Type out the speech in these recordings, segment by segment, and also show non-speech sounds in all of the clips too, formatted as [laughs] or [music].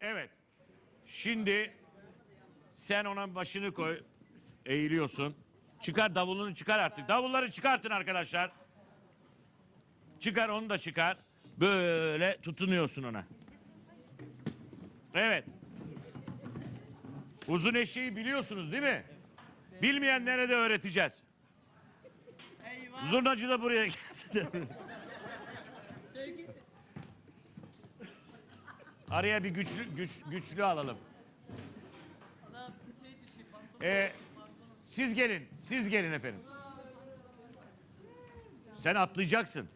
Evet. Şimdi sen ona başını koy. Eğiliyorsun. Çıkar davulunu çıkar artık. Davulları çıkartın arkadaşlar. Çıkar onu da çıkar. Böyle tutunuyorsun ona. Evet. Uzun eşeği biliyorsunuz değil mi? Bilmeyenlere de öğreteceğiz. Zurnacı da buraya gelsin. Araya bir güçlü güç, güçlü alalım. Ee, siz gelin, siz gelin efendim. Sen atlayacaksın.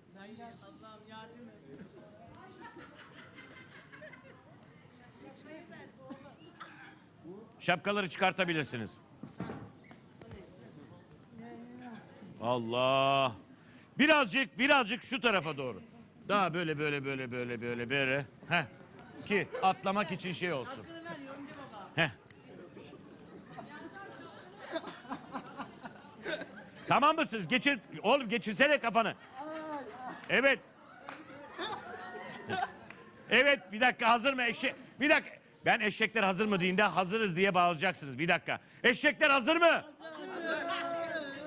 Şapkaları çıkartabilirsiniz. Allah. Birazcık, birazcık şu tarafa doğru. Daha böyle, böyle, böyle, böyle, böyle, böyle. Heh. Ki atlamak için şey olsun. Tamam mısınız? Geçir. Oğlum geçirsene kafanı. Evet. Evet bir dakika hazır mı eşek? Bir dakika. Ben eşekler hazır mı deyince hazırız diye bağlayacaksınız. Bir dakika. Eşekler hazır mı?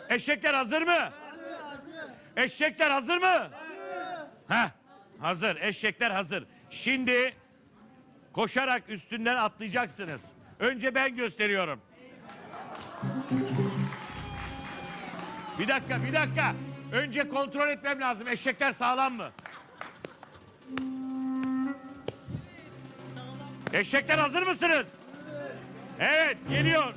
Eşekler hazır mı? Eşekler hazır mı? Heh, hazır. Eşekler hazır. Şimdi koşarak üstünden atlayacaksınız. Önce ben gösteriyorum. Bir dakika, bir dakika. Önce kontrol etmem lazım. Eşekler sağlam mı? Eşekler hazır mısınız? Evet, geliyor.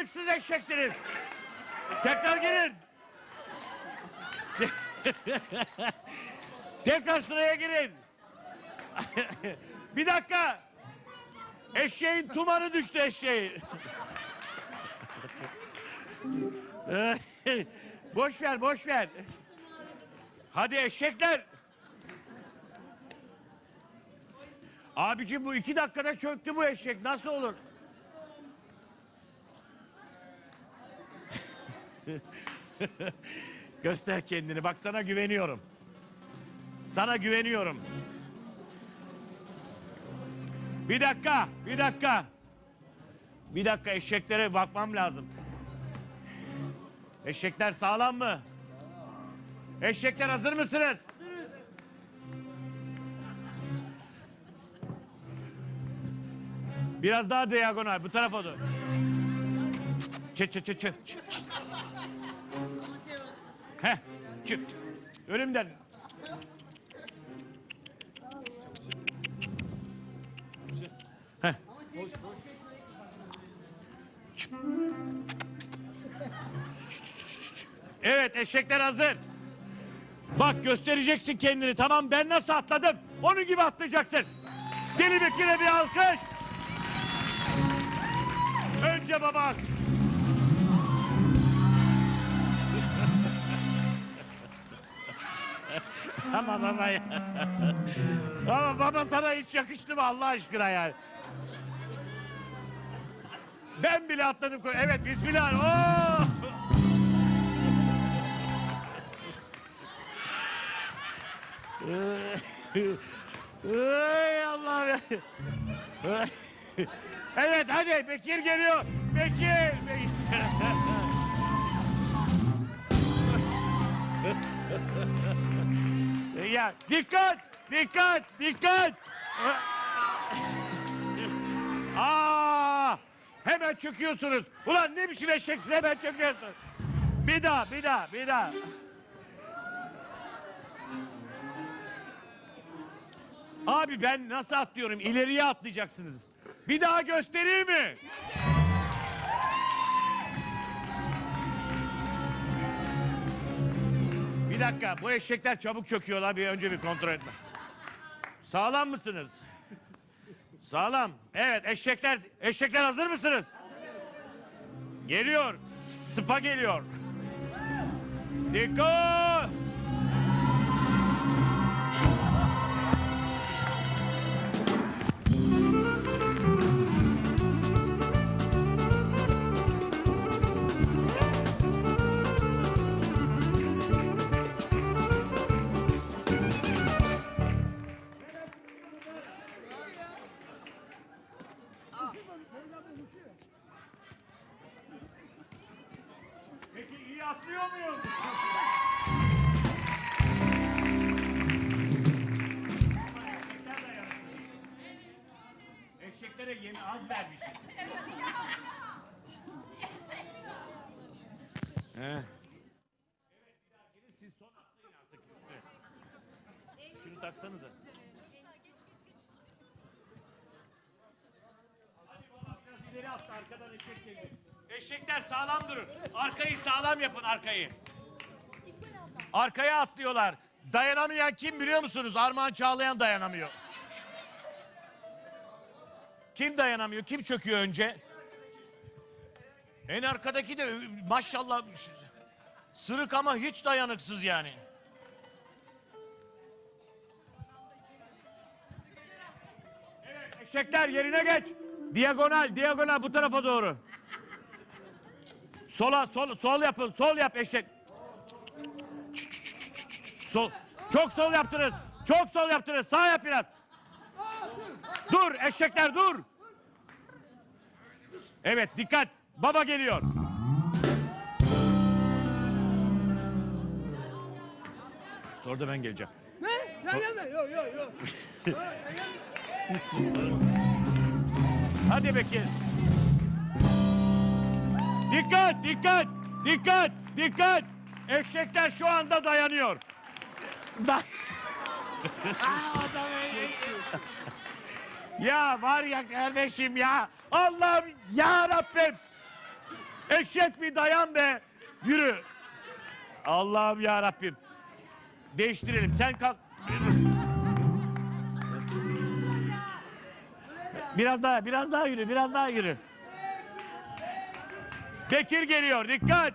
Ne dayanıksız eşeksiniz. Tekrar gelin. [laughs] Tekrar sıraya girin. [laughs] Bir dakika. Eşeğin tumanı düştü eşeğin. [laughs] boş ver, boş ver. Hadi eşekler. Abicim bu iki dakikada çöktü bu eşek. Nasıl olur? [laughs] Göster kendini. Bak sana güveniyorum. Sana güveniyorum. Bir dakika, bir dakika. Bir dakika eşeklere bakmam lazım. Eşekler sağlam mı? Eşekler hazır mısınız? Biraz daha diagonal bu tarafa doğru. Çı çı çı çı. çı, çı. Heh. Heh. Çık. Evet eşekler hazır. Bak göstereceksin kendini tamam ben nasıl atladım onun gibi atlayacaksın. Deli Bekir'e bir alkış. Önce baba. Ama baba ya. [laughs] Ama baba sana hiç yakıştı mı Allah aşkına yani? Ben bile atladım. Evet bismillah. Oh! Ey Allah'ım ya. Evet hadi Bekir geliyor. Bekir. Bekir. [laughs] ya dikkat! Dikkat! Dikkat! Aa! Hemen çöküyorsunuz. Ulan ne biçim eşeksin hemen çöküyorsun. Bir daha, bir daha, bir daha. Abi ben nasıl atlıyorum? İleriye atlayacaksınız. Bir daha göstereyim mi? Bir dakika bu eşekler çabuk çöküyorlar bir önce bir kontrol etme. Sağlam mısınız? Sağlam. Evet eşekler eşekler hazır mısınız? Geliyor. Spa geliyor. Dikkat! De yapıyor. Eşeklere yemi az vermişiz. He. Siz son atlayın artık üstüne. Şunu taksanıza. Hadi baba biraz ileri attı arkadan eşek geliyor. Eşekler sağlam durun. Arkayı sağlam yapın arkayı. Arkaya atlıyorlar. Dayanamayan kim biliyor musunuz? Armağan Çağlayan dayanamıyor. Kim dayanamıyor? Kim çöküyor önce? En arkadaki de maşallah sırık ama hiç dayanıksız yani. Evet eşekler yerine geç. Diagonal, diagonal bu tarafa doğru. Sola, sol, sol yapın, sol yap eşek. Sol. Çok sol yaptınız. Çok sol yaptınız. Sağ yap biraz. Dur eşekler dur. Evet dikkat. Baba geliyor. Sonra da ben geleceğim. Ne? Sen gelme. Yok yok yok. [laughs] Hadi Bekir. Dikkat, dikkat, dikkat, dikkat. Eşekler şu anda dayanıyor. Da- [laughs] ya var ya kardeşim ya. Allah'ım ya Rabbim. Eşek bir dayan be. Yürü. Allah'ım ya Rabbim. Değiştirelim. Sen kalk. Biraz daha, biraz daha yürü, biraz daha yürü. Bekir geliyor, dikkat!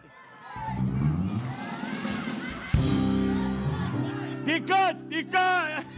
Dikkat, dikkat!